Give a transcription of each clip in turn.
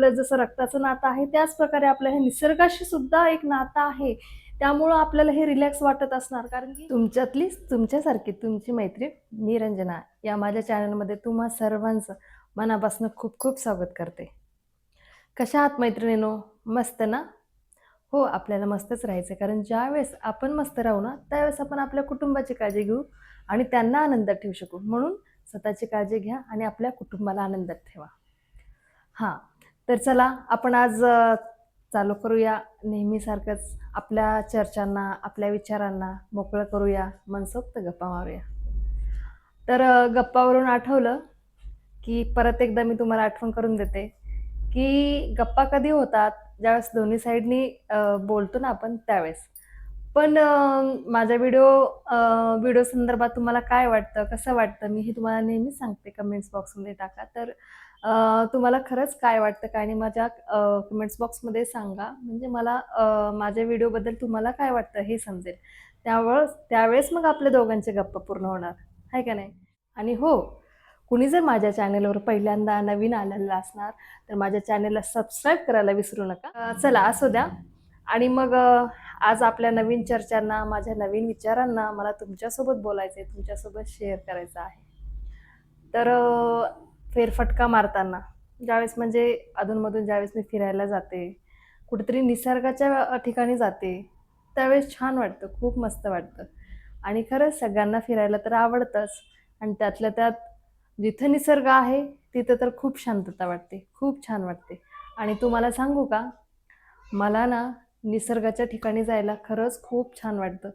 आपलं जसं रक्ताचं नातं आहे त्याच प्रकारे आपलं हे निसर्गाशी सुद्धा एक नातं आहे. त्यामुळं आपल्याला हे रिलॅक्स वाटत असणार. कारण की तुमच्यातलीच तुमच्यासारखी तुमची मैत्री मी रंजना या माझ्या चॅनलमध्ये तुम्हा सर्वांचं मनापासून खूप खूप स्वागत करते. कशा आहात मैत्रिणीनो? मस्त ना? हो आपल्याला मस्तच राहायचं. कारण ज्यावेळेस आपण मस्त राहू ना त्यावेळेस आपण आपल्या कुटुंबाची काळजी घेऊ आणि त्यांना आनंदात ठेवू शकू. म्हणून स्वतःची काळजी घ्या आणि आपल्या कुटुंबाला आनंदात ठेवा. हां तर चला आपण आज चालू करूया. नेहमीसारखंच आपल्या चर्चांना आपल्या विचारांना मोकळं करूया मनसोक्त गप्पा मारूया. तर गप्पावरून आठवलं की परत एकदा मी तुम्हाला आठवण करून देते की गप्पा कधी होतात ज्यावेळेस दोन्ही साईडनी बोलतो ना आपण त्यावेळेस. पण माझ्या व्हिडिओ व्हिडिओ संदर्भात तुम्हाला काय वाटतं कसं वाटतं मी हे तुम्हाला नेहमीच सांगते कमेंट्स बॉक्समध्ये टाका. तर तुम्हाला खरंच काय वाटतं काय आणि माझ्या कमेंट्स बॉक्समध्ये सांगा. म्हणजे मला माझ्या व्हिडिओबद्दल तुम्हाला काय वाटतं हे समजेल. त्यावेळेस त्यावेळेस मग आपल्या दोघांचे गप्पा पूर्ण होणार. आहे का नाही? आणि हो कुणी जर माझ्या चॅनेलवर पहिल्यांदा नवीन आलेलं असणार तर माझ्या चॅनेलला सबस्क्राईब करायला विसरू नका. चला असू द्या. आणि मग आज आपल्या नवीन चर्चांना माझ्या नवीन विचारांना मला तुमच्यासोबत बोलायचं आहे तुमच्यासोबत शेअर करायचं आहे. तर फेरफटका मारताना. ज्यावेळेस म्हणजे अधूनमधून ज्यावेळेस मी फिरायला जाते कुठेतरी निसर्गाच्या ठिकाणी जाते त्यावेळेस छान वाटतं खूप मस्त वाटतं. आणि खरंच सगळ्यांना फिरायला तर आवडतंच. आणि त्यातल्या त्यात जिथं निसर्ग आहे तिथं तर खूप शांतता वाटते खूप छान वाटते. आणि तुम्हाला सांगू का मला ना निसर्गाच्या ठिकाणी जायला खरंच खूप छान वाटतं.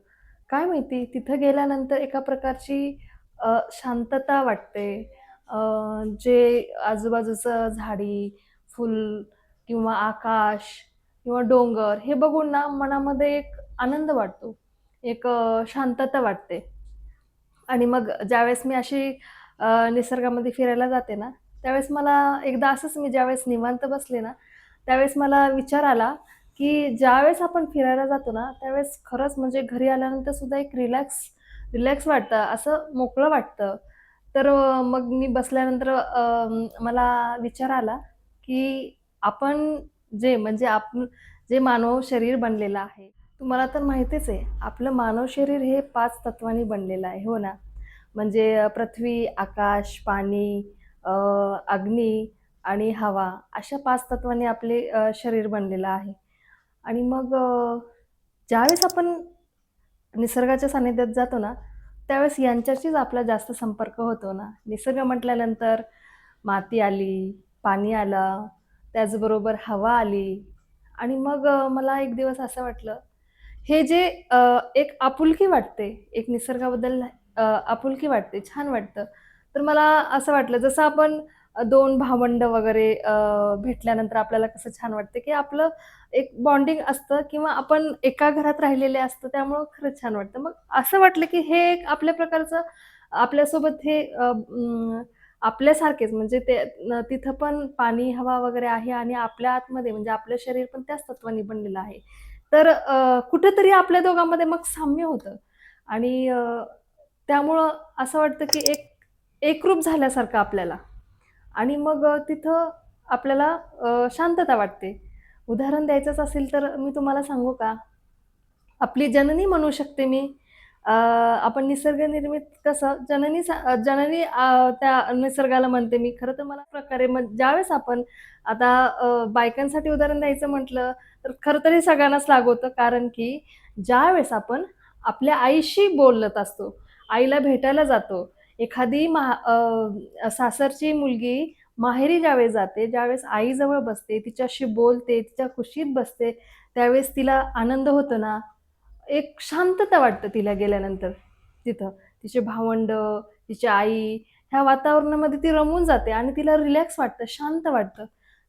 काय माहिती तिथं गेल्यानंतर एका प्रकारची शांतता वाटते. जे आजूबाजूचं झाडी फुल किंवा आकाश किंवा डोंगर हे बघून ना मनामध्ये एक आनंद वाटतो. एक शांतता वाटते. आणि मग ज्यावेळेस मी अशी निसर्गामध्ये फिरायला जाते ना त्यावेळेस मला एकदा असंच मी ज्यावेळेस निवांत बसले ना त्यावेळेस मला विचार आला की ज्यावेळेस आपण फिरायला जातो ना त्यावेळेस खरंच म्हणजे घरी आल्यानंतर सुद्धा एक रिलॅक्स रिलॅक्स वाटतं असं मोकळं वाटतं. तर मग मी बसल्यानंतर मला विचार आला की आपण जे म्हणजे आपण जे मानव शरीर बनलेलं आहे तुम्हाला तर माहितीच आहे आपलं मानव शरीर हे पाच तत्वांनी बनलेलं आहे हो ना? म्हणजे पृथ्वी आकाश पाणी अग्नी आणि हवा अशा पाच तत्वांनी आपले शरीर बनलेलं आहे. आणि मग ज्यावेळेस आपण निसर्गाच्या सानिध्यात जातो ना त्यावेळेस यांच्याशीच आपला जास्त संपर्क होतो ना. निसर्ग म्हटल्यानंतर माती आली पाणी आलं त्याचबरोबर हवा आली. आणि मग मला एक दिवस असं वाटलं हे जे एक आपुलकी वाटते एक निसर्गाबद्दल आपुलकी वाटते छान वाटतं. तर मला असं वाटलं जसं आपण दोन भावंड वगैरे भेटल्यानंतर आपल्याला कसं छान वाटतं की आपलं एक बॉन्डिंग असतं किंवा आपण एका घरात राहिलेले असतं त्यामुळं खरंच छान वाटतं. मग असं वाटलं की हे एक आपल्या प्रकारचं आपल्यासोबत हे आपल्यासारखेच म्हणजे ते तिथं पण पाणी हवा वगैरे आहे आणि आपल्या आतमध्ये म्हणजे आपलं शरीर पण त्याच तत्वांनी बनलेलं आहे. तर कुठंतरी आपल्या दोघांमध्ये मग साम्य होतं. आणि त्यामुळं असं वाटतं की एक एकरूप झाल्यासारखं आपल्याला. आणि मग तिथं आपल्याला शांतता वाटते. उदाहरण द्यायचंच असेल तर मी तुम्हाला सांगू का? आपली जननी म्हणू शकते मी. आपण निसर्गनिर्मित कसं जननी सा जननी त्या निसर्गाला म्हणते मी. खरं तर मला प्रकारे मग ज्यावेळेस आपण आता बायकांसाठी उदाहरण द्यायचं म्हटलं तर खरं तर हे सगळ्यांनाच लागू होतं. कारण की ज्यावेळेस आपण आपल्या आईशी बोलत असतो आईला भेटायला जातो एखादी मा सासरची मुलगी माहेरी ज्यावेळेस जाते ज्यावेळेस आईजवळ बसते तिच्याशी बोलते तिच्या खुशीत बसते त्यावेळेस तिला आनंद होतो ना एक शांतता वाटतं तिला गेल्यानंतर तिथं. तिचे भावंड, तिची आई ह्या वातावरणामध्ये ती रमून जाते आणि तिला रिलॅक्स वाटतं, शांत वाटतं.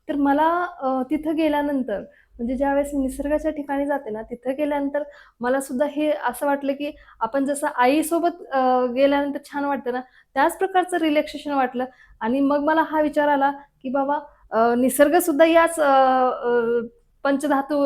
तर मला तिथं गेल्यानंतर म्हणजे ज्यावेळेस मी निसर्गाच्या ठिकाणी जाते ना, तिथं गेल्यानंतर मला सुद्धा हे असं वाटलं, की आपण जसं आईसोबत गेल्यानंतर छान वाटतं ना, त्याच प्रकारचं रिलॅक्सेशन वाटलं आणि मग मला हा विचार आला, की बाबा निसर्गसुद्धा याच पंचधातू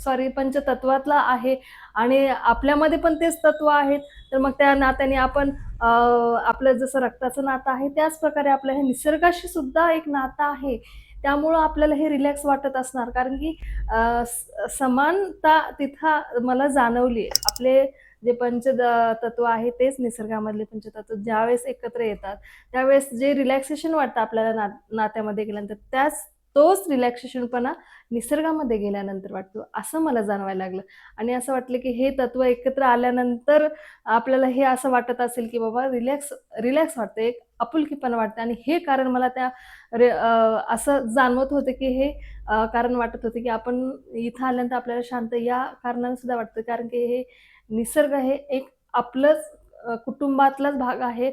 सॉरी पंचतत्वातला आहे आणि आपल्यामध्ये पण तेच तत्व आहेत. तर मग त्या नात्याने आपण आपलं जसं रक्ताचं नातं आहे, त्याच प्रकारे आपलं हे निसर्गाशी सुद्धा एक नातं आहे. त्यामुळं आपल्याला हे रिलॅक्स वाटत असणार. कारण की समानता तिथं मला जाणवली आपले जे पंचद तत्व आहे तेच निसर्गामधले पंचतत्व ज्यावेळेस एकत्र येतात त्यावेळेस जे रिलॅक्सेशन वाटतं आपल्याला ना नात्यामध्ये गेल्यानंतर त्याच तोच रिलॅक्सेशनपणा निसर्गामध्ये गेल्यानंतर वाटतो असं मला जाणवायला लागलं. आणि असं वाटलं की हे तत्व एकत्र आल्यानंतर आपल्याला हे असं वाटत असेल की बाबा रिलॅक्स रिलॅक्स वाटतं. एक आपुलकीपणा वाटतं. आणि हे कारण मला त्या रे असं जाणवत होतं की हे कारण वाटत होतं की आपण इथं आल्यानंतर आपल्याला शांत या कारणाने सुद्धा वाटतं. कारण की हे निसर्ग हे एक आपलंच कुटुंबातलाच भाग आहे.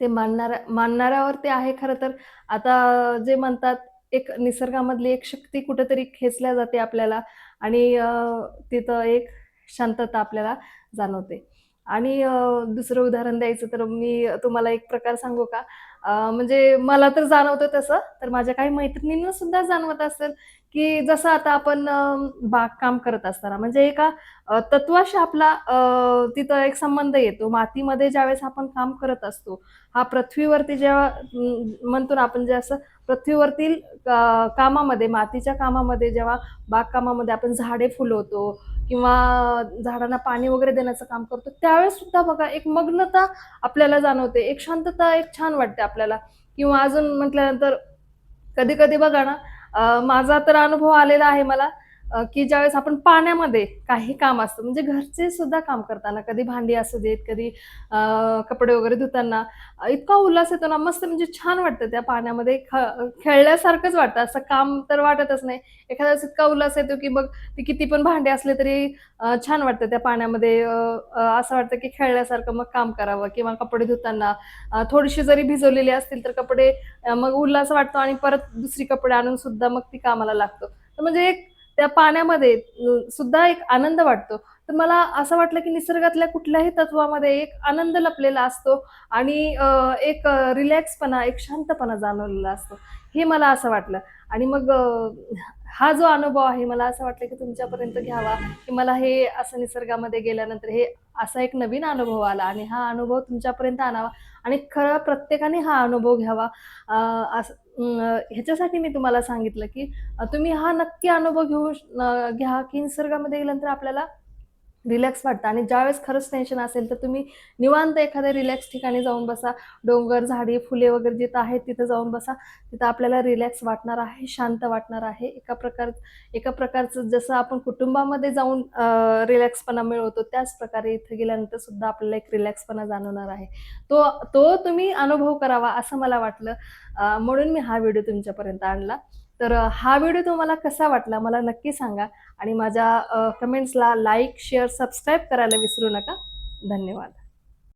ते मानणाऱ्या मानणाऱ्यावर ते आहे खरं तर. आता जे म्हणतात एक निसर्गामधली एक शक्ती कुठेतरी खेचल्या जाते आपल्याला. आणि तिथं एक शांतता आपल्याला जाणवते. आणि दुसरं उदाहरण द्यायचं तर मी तुम्हाला एक प्रकार सांगू का? म्हणजे मला तर जाणवतं तसं तर माझ्या काही मैत्रिणींना सुद्धा जाणवत असेल की जसं आता आपण बागकाम करत असताना म्हणजे एका तत्वाशी आपला तिथं एक संबंध येतो. मातीमध्ये ज्यावेळेस आपण काम करत असतो हा पृथ्वीवरती जेव्हा म्हणतो ना आपण जे असं पृथ्वीवरतील कामामध्ये मातीच्या कामामध्ये जेव्हा बागकामामध्ये आपण झाडे फुलवतो किंवा झाडांना पाणी वगैरे देण्याचं काम करतो त्यावेळेस सुद्धा बघा एक मग्नता आपल्याला जाणवते एक शांतता एक छान वाटते आपल्याला. किंवा अजून म्हटल्यानंतर कधी कधी बघा ना माझा तर अनुभव आलेला आहे मला की ज्यावेळेस आपण पाण्यामध्ये काही काम असतं म्हणजे घरचे सुद्धा काम करताना कधी भांडी असू देत कधी कपडे वगैरे धुताना इतका उल्हास येतो ना मस्त म्हणजे छान वाटतं त्या पाण्यामध्ये ख- खेळल्यासारखंच वाटतं. असं काम तर वाटतच नाही. एखाद्या वेळेस इतका उल्हास येतो की मग ती किती पण भांडे असले तरी छान वाटतं त्या पाण्यामध्ये. असं वाटतं की खेळल्यासारखं मग काम करावं किंवा कपडे धुताना थोडीशी जरी भिजवलेली असतील तर कपडे मग उल्हास वाटतो आणि परत दुसरी कपडे आणून सुद्धा मग ती कामाला लागतो. तर म्हणजे एक त्या पाण्यामध्ये सुद्धा एक आनंद वाटतो. तर मला असं वाटलं की निसर्गातल्या कुठल्याही तत्वामध्ये एक आनंद लपलेला असतो आणि एक रिलॅक्सपणा एक शांतपणा जाणवलेला असतो. हे मला असं वाटलं. आणि मग हा जो अनुभव आहे मला असं वाटलं की तुमच्यापर्यंत घ्यावा की मला हे असं निसर्गामध्ये गेल्यानंतर हे असा एक नवीन अनुभव आला आणि हा अनुभव तुमच्यापर्यंत आणावा आणि खरं प्रत्येकाने हा अनुभव घ्यावा. असं ह्याच्यासाठी मी तुम्हाला सांगितलं की तुम्ही हा नक्की अनुभव घेऊ घ्या की निसर्गामध्ये गेल्यानंतर आपल्याला रिलॅक्स वाटतं. आणि ज्यावेळेस खरंच टेन्शन असेल तर तुम्ही निवांत एखाद्या रिलॅक्स ठिकाणी जाऊन बसा. डोंगर झाडी फुले वगैरे जिथं आहेत तिथं जाऊन बसा. तिथं आपल्याला रिलॅक्स वाटणार आहे शांत वाटणार आहे. एका प्रकार एका प्रकारचं जसं आपण कुटुंबामध्ये जाऊन रिलॅक्सपणा मिळवतो त्याच प्रकारे इथं गेल्यानंतर सुद्धा आपल्याला एक रिलॅक्सपणा जाणवणार आहे. तो तो तुम्ही अनुभव करावा असं मला वाटलं. म्हणून मी हा व्हिडिओ तुमच्यापर्यंत आणला. तर हा व्हिडिओ तुम्हाला कसा वाटला मला नक्की सांगा आणि माझ्या कमेंट्सला लाईक शेअर सबस्क्राईब करायला विसरू नका. धन्यवाद.